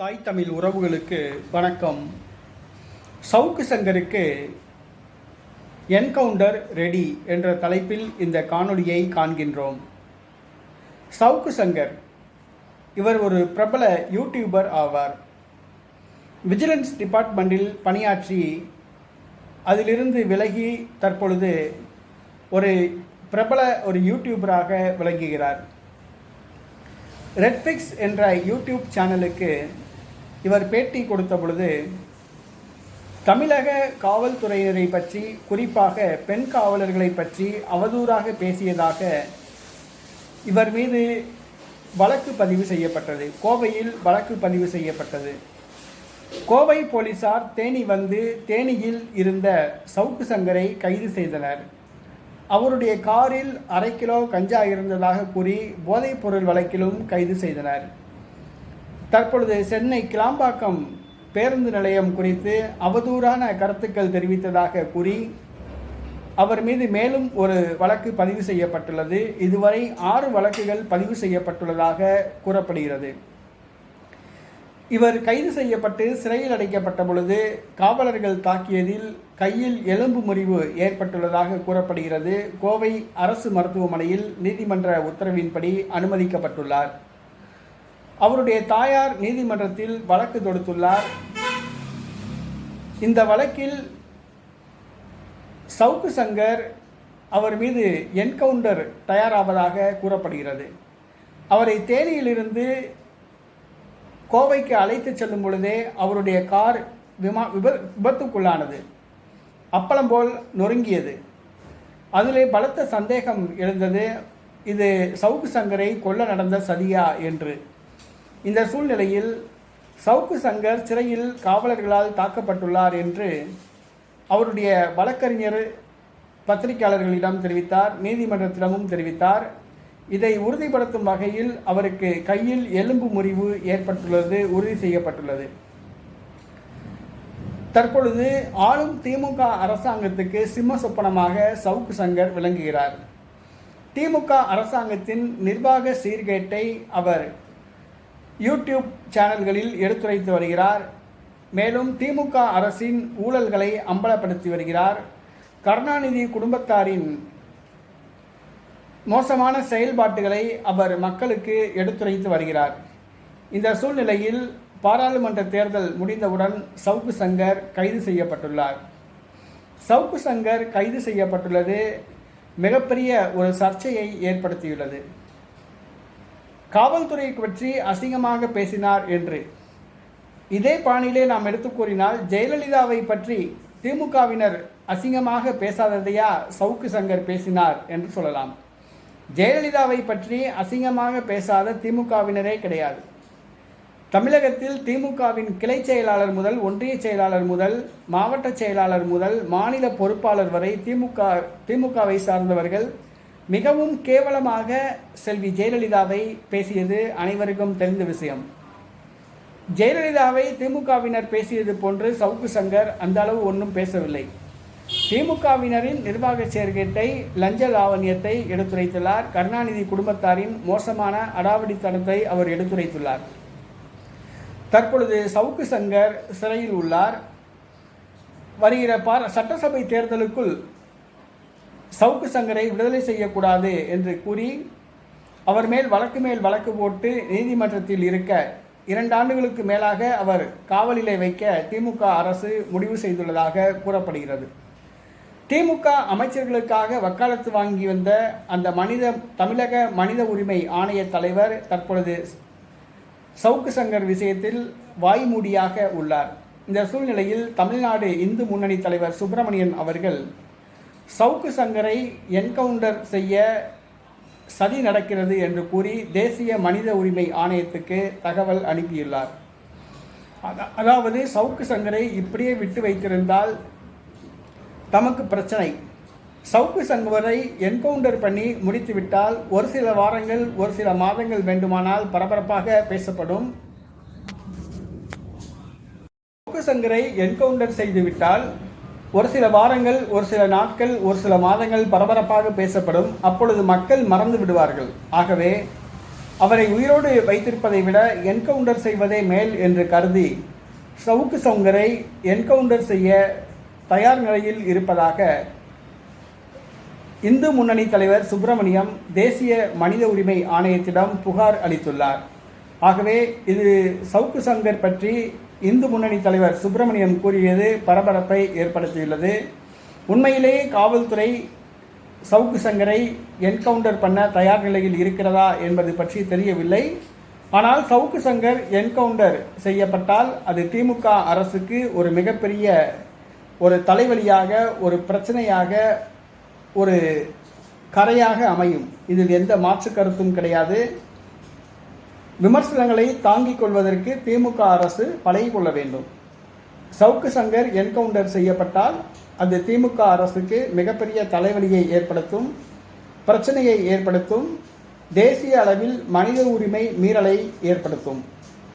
தாய் தமிழ் உறவுகளுக்கு வணக்கம். சவுக்கு சங்கருக்கு என்கவுண்டர் ரெடி என்ற தலைப்பில் இந்த காணொளியை காண்கின்றோம். சவுக்கு சங்கர் இவர் ஒரு பிரபல யூடியூபர் ஆவார். விஜிலன்ஸ் டிபார்ட்மெண்ட்டில் பணியாற்றி அதிலிருந்து விலகி தற்பொழுது ஒரு பிரபல ஒரு யூடியூபராக விளங்குகிறார். ரெட்ஃபிக்ஸ் என்ற யூடியூப் சேனலுக்கு இவர் பேட்டி கொடுத்த பொழுது தமிழக காவல்துறையினரை பற்றி குறிப்பாக பெண் காவலர்களை பற்றி அவதூறாக பேசியதாக இவர் மீது வழக்கு பதிவு செய்யப்பட்டது. கோவையில் வழக்கு பதிவு செய்யப்பட்டது. கோவை போலீசார் தேனி வந்து தேனியில் இருந்த சவுக்கு சங்கரை கைது செய்தனர். அவருடைய காரில் அரை கிலோ கஞ்சா இருந்ததாக கூறி போதைப் பொருள் வழக்கிலும் கைது செய்தனர். தற்பொழுது சென்னை கிளாம்பாக்கம் பேருந்து நிலையம் குறித்து அவதூறான கருத்துக்கள் தெரிவித்ததாக கூறி அவர் மீது மேலும் ஒரு வழக்கு பதிவு செய்யப்பட்டுள்ளது. இதுவரை ஆறு வழக்குகள் பதிவு செய்யப்பட்டுள்ளதாக கூறப்படுகிறது. இவர் கைது செய்யப்பட்டு சிறையில் அடைக்கப்பட்ட பொழுது காவலர்கள் தாக்கியதில் கையில் எலும்பு முறிவு ஏற்பட்டுள்ளதாக கூறப்படுகிறது. கோவை அரசு மருத்துவமனையில் நீதிமன்ற உத்தரவின்படி அனுமதிக்கப்பட்டுள்ளார். அவருடைய தாயார் நீதிமன்றத்தில் வழக்கு தொடுத்துள்ளார். இந்த வழக்கில் சவுக்கு சங்கர் அவர் மீது என்கவுண்டர் தயாராவதாக கூறப்படுகிறது. அவரை தேனியிலிருந்து கோவைக்கு அழைத்து செல்லும் பொழுதே அவருடைய கார் விமா விப விபத்துக்குள்ளானது. அப்பளம் போல் நொறுங்கியது. அதிலே பலத்த சந்தேகம் எழுந்தது இது சவுக்கு சங்கரை கொல்ல நடந்த சதியா என்று. இந்த சூழ்நிலையில் சவுக்கு சங்கர் சிறையில் காவலர்களால் தாக்கப்பட்டுள்ளார் என்று அவருடைய வழக்கறிஞர் பத்திரிகையாளர்களிடம் தெரிவித்தார் நீதிமன்றத்திடமும் தெரிவித்தார். இதை உறுதிப்படுத்தும் வகையில் அவருக்கு கையில் எலும்பு முறிவு ஏற்பட்டுள்ளது உறுதி செய்யப்பட்டுள்ளது. தற்பொழுது ஆளும் திமுக அரசாங்கத்துக்கு சிம்ம சொப்பனமாக சவுக்கு சங்கர் விளங்குகிறார். திமுக அரசாங்கத்தின் நிர்வாக சீர்கேட்டை அவர் யூடியூப் சேனல்களில் எடுத்துரைத்து வருகிறார். மேலும் திமுக அரசின் ஊழல்களை அம்பலப்படுத்தி வருகிறார். கருணாநிதி குடும்பத்தாரின் மோசமான செயல்பாட்டுகளை அவர் மக்களுக்கு எடுத்துரைத்து வருகிறார். இந்த சூழ்நிலையில் பாராளுமன்ற தேர்தல் முடிந்தவுடன் சவுக்கு சங்கர் கைது செய்யப்பட்டுள்ளார். சவுக்கு சங்கர் கைது செய்யப்பட்டுள்ளது மிகப்பெரிய ஒரு சர்ச்சையை ஏற்படுத்தியுள்ளது. காவல்துறையை பற்றி அசிங்கமாக பேசினார் என்று. இதே பாணியிலே நாம் எடுத்து கூறினால் ஜெயலலிதாவை பற்றி திமுகவினர் அசிங்கமாக பேசாததையா சவுக்கு சங்கர் பேசினார் என்று சொல்லலாம். ஜெயலலிதாவை பற்றி அசிங்கமாக பேசாத திமுகவினரே கிடையாது. தமிழகத்தில் திமுகவின் கிளை செயலாளர் முதல் ஒன்றிய செயலாளர் முதல் மாவட்ட செயலாளர் முதல் மாநில பொறுப்பாளர் வரை திமுக திமுகவை சார்ந்தவர்கள் மிகவும் கேவலமாக செல்வி ஜெயலலிதாவை பேசியது அனைவருக்கும் தெரிந்த விஷயம். ஜெயலலிதாவை திமுகவினர் பேசியது போன்று சவுக்கு சங்கர் அந்த அளவு ஒன்றும் பேசவில்லை. திமுகவினரின் நிர்வாக சேர்க்கேட்டை லஞ்ச லாவண்யத்தை எடுத்துரைத்துள்ளார். கருணாநிதி குடும்பத்தாரின் மோசமான அடாவடித்தனத்தை அவர் எடுத்துரைத்துள்ளார். தற்பொழுது சவுக்கு சங்கர் சிறையில் உள்ளார். வருகிற பார சட்டசபை தேர்தலுக்குள் சவுக்கு சங்கரை விடுதலை செய்யக்கூடாது என்று கூறி அவர் மேல் வழக்கு மேல் வழக்கு போட்டு நீதிமன்றத்தில் இருக்க இரண்டு ஆண்டுகளுக்கு மேலாக அவர் காவலிலே வைக்க திமுக அரசு முடிவு செய்துள்ளதாக கூறப்படுகிறது. திமுக அமைச்சர்களுக்காக வக்காலத்து வாங்கி வந்த அந்த மனித தமிழக மனித உரிமை ஆணைய தலைவர் தற்பொழுது சவுக்கு சங்கர் விஷயத்தில் வாய்மூடியாக உள்ளார். இந்த சூழ்நிலையில் தமிழ்நாடு இந்து முன்னணி தலைவர் சுப்பிரமணியன் அவர்கள் சவுக்கு சங்கரை என்கவுண்டர் செய்ய சதி நடக்கிறது என்று கூறி தேசிய மனித உரிமை ஆணையத்துக்கு தகவல் அனுப்பியுள்ளார். அதா- அதாவது சவுக்கு சங்கரை இப்படியே விட்டு வைத்திருந்தால் தமக்கு பிரச்சனை. சவுக்கு சங்கரை என்கவுண்டர் பண்ணி முடித்துவிட்டால் ஒரு சில வாரங்கள் ஒரு சில மாதங்கள் வேண்டுமானால் பரபரப்பாக பேசப்படும். சவுக்கு சங்கரை என்கவுண்டர் செய்துவிட்டால் ஒரு சில வாரங்கள் ஒரு சில நாட்கள் ஒரு சில மாதங்கள் பரபரப்பாக பேசப்படும். அப்பொழுது மக்கள் மறந்து விடுவார்கள். ஆகவே அவரை உயிரோடு வைத்திருப்பதை விட என்கவுண்டர் செய்வதே மேல் என்று கருதி சவுக்கு சவுங்கரை என்கவுண்டர் செய்ய தயார் நிலையில் இருப்பதாக இந்து முன்னணி தலைவர் சுப்பிரமணியம் தேசிய மனித உரிமை ஆணையத்திடம் புகார் அளித்துள்ளார். ஆகவே இது சவுக்கு சங்கர் பற்றி இந்து முன்னணி தலைவர் சுப்பிரமணியம் கூறியது பரபரப்பை ஏற்படுத்தியுள்ளது. உண்மையிலேயே காவல்துறை சவுக்கு சங்கரை என்கவுண்டர் பண்ண தயார் நிலையில் இருக்கிறதா என்பது பற்றி தெரியவில்லை. ஆனால் சவுக்கு சங்கர் என்கவுண்டர் செய்யப்பட்டால் அது திமுக அரசுக்கு ஒரு மிகப்பெரிய ஒரு தலைவலியாக ஒரு பிரச்சனையாக ஒரு கரையாக அமையும். இதில் எந்த மாற்று கருத்தும் கிடையாது. விமர்சனங்களை தாங்கிக் கொள்வதற்கு திமுக அரசு பழகி கொள்ள வேண்டும். சவுக்கு சங்கர் என்கவுண்டர் செய்யப்பட்டால் அது திமுக அரசுக்கு மிகப்பெரிய தலைவலியை ஏற்படுத்தும் பிரச்சனையை ஏற்படுத்தும் தேசிய அளவில் மனித உரிமை மீறலை ஏற்படுத்தும்.